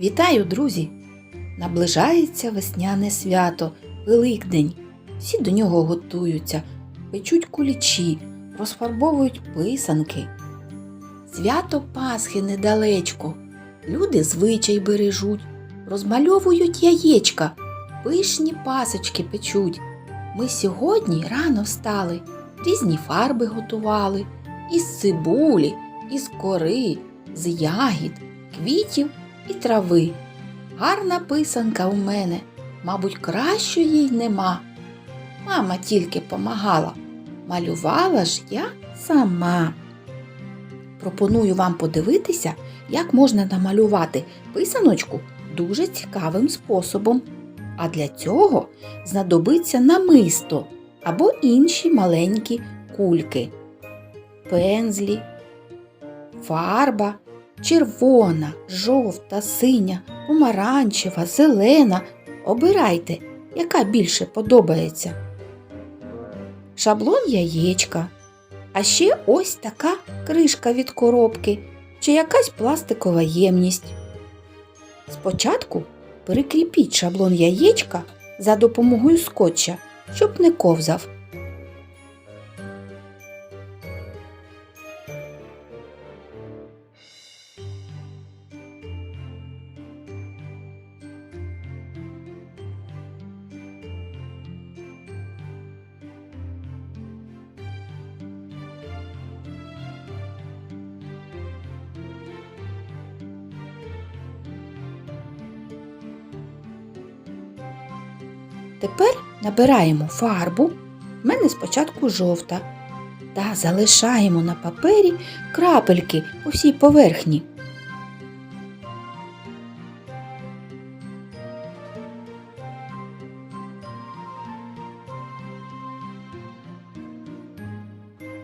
Вітаю, друзі! Наближається весняне свято, Великдень. Всі до нього готуються, печуть кулічі, розфарбовують писанки. Свято Пасхи недалечко. Люди звичай бережуть, розмальовують яєчка, пишні пасочки печуть. Ми сьогодні рано встали, різні фарби готували із цибулі, із кори, з ягід, квітів і трави. Гарна писанка у мене, мабуть, кращої й нема. Мама тільки помагала, малювала ж я сама. Пропоную вам подивитися, як можна намалювати писаночку дуже цікавим способом. А для цього знадобиться намисто або інші маленькі кульки, пензлі, фарба червона, жовта, синя, помаранчева, зелена. Обирайте, яка більше подобається. Шаблон яєчка. А ще ось така кришка від коробки чи якась пластикова ємність. Спочатку перекріпіть шаблон яєчка за допомогою скотча, щоб не ковзав. Тепер набираємо фарбу, в мене спочатку жовта, та залишаємо на папері крапельки по всій поверхні.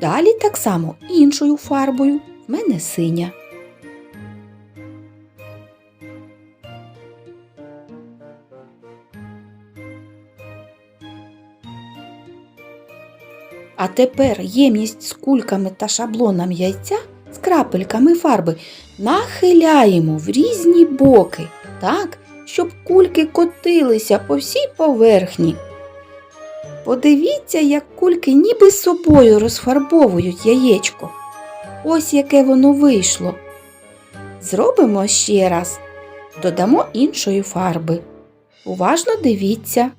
Далі так само іншою фарбою, в мене синя. А тепер ємність з кульками та шаблоном яйця з крапельками фарби нахиляємо в різні боки, так, щоб кульки котилися по всій поверхні. Подивіться, як кульки ніби собою розфарбовують яєчко. Ось яке воно вийшло. Зробимо ще раз. Додамо іншої фарби. Уважно дивіться.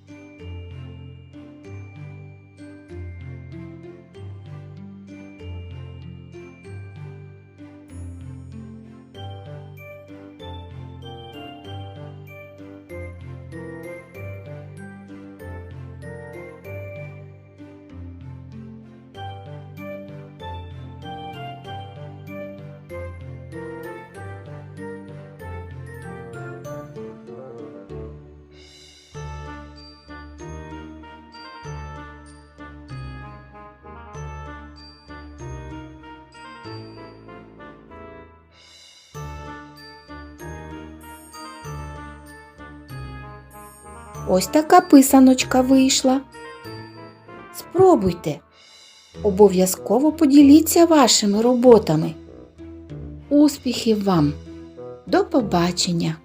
Ось така писаночка вийшла. Спробуйте. Обов'язково поділіться вашими роботами. Успіхів вам! До побачення!